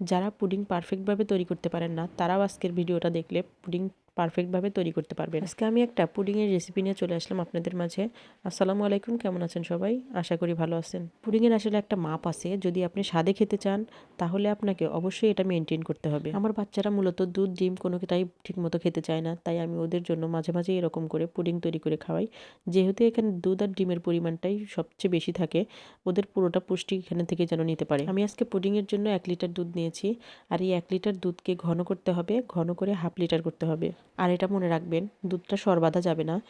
যারা পুডিং পারফেক্টভাবে তৈরি করতে পারেন না তারাও আজকের ভিডিওটা দেখলে পুডিং পারফেক্টভাবে তৈরি করতে পারবেন। আজকে আমি একটা পুডিংয়ের রেসিপি নিয়ে চলে আসলাম আপনাদের মাঝে। আসসালামু আলাইকুম, কেমন আছেন সবাই? আশা করি ভালো আছেন। পুডিংয়ের আসলে একটা মাপ আছে, যদি আপনি স্বাদে খেতে চান, তাহলে আপনাকে অবশ্যই এটা মেনটেন করতে হবে। আমার বাচ্চারা মূলত দুধ, ডিম কোনোটাই ঠিকমতো খেতে চায় না, তাই আমি ওদের জন্য মাঝে মাঝে এরকম করে পুডিং তৈরি করে খাওয়াই। যেহেতু এখানে দুধ আর ডিমের পরিমাণটাই সবচেয়ে বেশি থাকে, ওদের পুরোটা পুষ্টি এখানে থেকে যেন নিতে পারে। আমি আজকে পুডিংয়ের জন্য এক লিটার দুধ নিয়েছি, আর এই এক লিটার দুধকে ঘন করতে হবে, ঘন করে হাফ লিটার করতে হবে। আর এটা মনে রাখবেন, দুধটা সরবাধা যাবে না,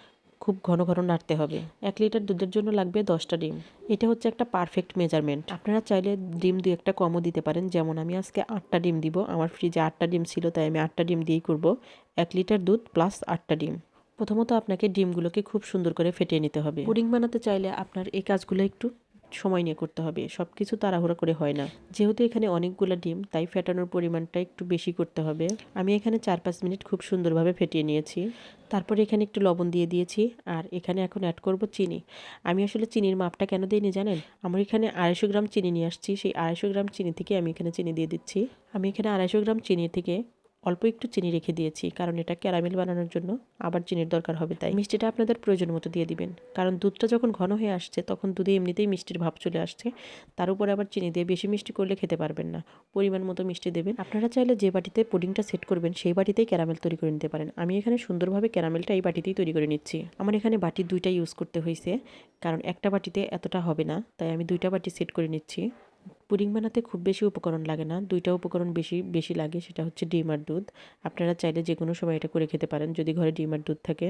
খুব ঘন ঘন নাড়তে হবে। এক লিটার দুধের জন্য লাগবে দশটা ডিম। এটা হচ্ছে একটা পারফেক্ট মেজারমেন্ট আপনারা চাইলে ডিম দু একটা কমও দিতে পারেন, যেমন আমি আজকে আটটা ডিম দিব। আমার ফ্রিজে আটটা ডিম ছিল, তাই আমি আটটা ডিম দিয়েই করব। এক লিটার দুধ প্লাস আটটা ডিম। প্রথমত আপনাকে ডিমগুলোকে খুব সুন্দর করে ফেটিয়ে নিতে হবে। পুডিং বানাতে চাইলে আপনার এই কাজগুলো একটু সময় নিয়ে করতে হবে। সব কিছু তাড়াহুড়া করে হয় না। যেহেতু এখানে অনেকগুলো ডিম, তাই ফেটানোর পরিমাণটা একটু বেশি করতে হবে। আমি এখানে চার পাঁচ মিনিট খুব সুন্দরভাবে ফেটিয়ে নিয়েছি। তারপরে এখানে একটু লবণ দিয়ে দিয়েছি আর এখানে এখন অ্যাড করব চিনি। আমি আসলে চিনির মাপটা কেন দিইনি জানেন? আমার এখানে আড়াইশো গ্রাম চিনি নিয়ে আসছি। সেই আড়াইশো গ্রাম চিনি থেকে আমি এখানে চিনি দিয়ে দিচ্ছি। আমি এখানে আড়াইশো গ্রাম চিনি থেকে অল্প একটু চিনি রেখে দিয়েছি, কারণ এটা ক্যারামেল বানানোর জন্য আবার চিনির দরকার হবে তাই। মিষ্টিটা আপনাদের প্রয়োজন মতো দিয়ে দিবেন, কারণ দুধটা যখন ঘন হয়ে আসছে, তখন দুধে এমনিতেই মিষ্টির ভাব চলে আসছে, তার উপরে আবার চিনি দিয়ে বেশি মিষ্টি করলে খেতে পারবেন না। পরিমাণ মতো মিষ্টি দেবেন। আপনারা চাইলে যে বাটিতে পুডিংটা সেট করবেন, সেই বাটিতেই ক্যারামেল তৈরি করে নিতে পারেন। আমি এখানে সুন্দরভাবে ক্যারামেলটা এই বাটিতেই তৈরি করে নিচ্ছি। আমার এখানে বাটি দুইটা ইউজ করতে হয়েছে কারণ একটা বাটিতে এতটা হবে না, তাই আমি দুইটা বাটি সেট করে নিচ্ছি। পুডিং বানাতে খুব বেশি উপকরণ লাগে না। দুইটা উপকরণ বেশি বেশি লাগে, সেটা হচ্ছে ডিম আর দুধ। আপনারা চাইলে যে কোনো সময় এটা করে খেতে পারেন, যদি ঘরে ডিম আর দুধ থাকে।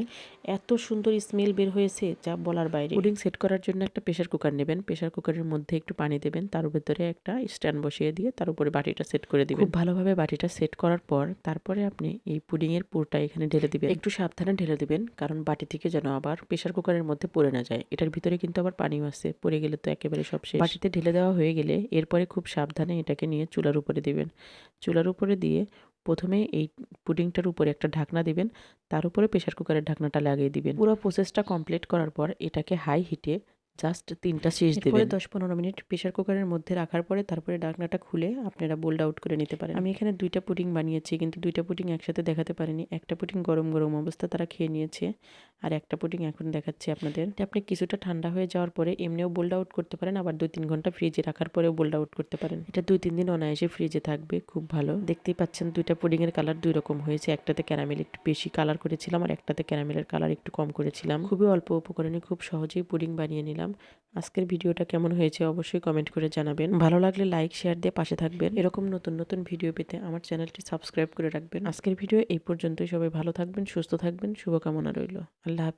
এত সুন্দর স্মেল বের হয়েছে, যা বলার বাইরে। পুডিং সেট করার জন্য একটা প্রেশার কুকার নেবেন। প্রেশার কুকারের মধ্যে একটু পানি দেবেন। তার ভেতরে একটা স্ট্যান্ড বসিয়ে দিয়ে তার উপরে বাটিটা সেট করে দিবেন। খুব ভালোভাবে বাটিটা সেট করার পর তারপরে আপনি এই পুডিংয়ের পুরটা এখানে ঢেলে দিবেন। একটু সাবধানে ঢেলে দিবেন, কারণ বাটি থেকে যেন আবার প্রেশার কুকারের মধ্যে পড়ে না যায়। এটার ভিতরে কিন্তু আবার পানিও আছে, পড়ে গেলে তো একেবারে সব শেষ। বাটিতে ঢেলে দেওয়া হয়ে গেলে এরপরে খুব সাবধানে এটাকে নিয়ে চুলার উপরে দিবেন। চুলার উপরে দিয়ে প্রথমে এই পুডিংটার উপরে একটা ঢাকনা দিবেন তার উপরে প্রেশার কুকারের ঢাকনাটা লাগিয়ে দিবেন। পুরো প্রসেসটা কমপ্লিট করার পর এটাকে হাই হিটে জাস্ট তিনটা শেষ দেবেন। দশ পনেরো মিনিট প্রেশার কুকারের মধ্যে রাখার পরে তারপরে ঢাকনাটা খুলে আপনারা বোল্ড আউট করে নিতে পারেন। আমি এখানে দুইটা পুডিং বানিয়েছি কিন্তু দুইটা পুডিং একসাথে দেখাতে পারিনি। একটা পুডিং গরম গরম অবস্থা তারা খেয়ে নিয়েছে। আর একটা পুডিং এখন দেখাচ্ছি আপনাদের। আপনি কিছুটা ঠান্ডা হয়ে যাওয়ার পরে এমনিও বোল্ড আউট করতে পারেন, আবার দুই তিন ঘণ্টা ফ্রিজে রাখার পরেও বোল্ড আউট করতে পারেন। এটা দুই তিন দিন অনায়াসে ফ্রিজে থাকবে, খুব ভালো। দেখতেই পাচ্ছেন দুইটা পুডিংয়ের কালার দুই রকম হয়েছে। একটাতে ক্যারামেল একটু বেশি কালার করেছিলাম, আর একটাতে ক্যারামেলের কালার একটু কম করেছিলাম। খুবই অল্প উপকরণে খুব সহজেই পুডিং বানিয়ে নিলাম। আজকের ভিডিওটা কেমন হয়েছে অবশ্যই কমেন্ট করে জানাবেন। ভালো লাগলে লাইক শেয়ার দিয়ে পাশে থাকবেন। এরকম নতুন নতুন ভিডিও পেতে আমার চ্যানেলটি সাবস্ক্রাইব করে রাখবেন। আজকের ভিডিও এই পর্যন্তই। সবাই ভালো থাকবেন, সুস্থ থাকবেন। শুভকামনা রইল। Allah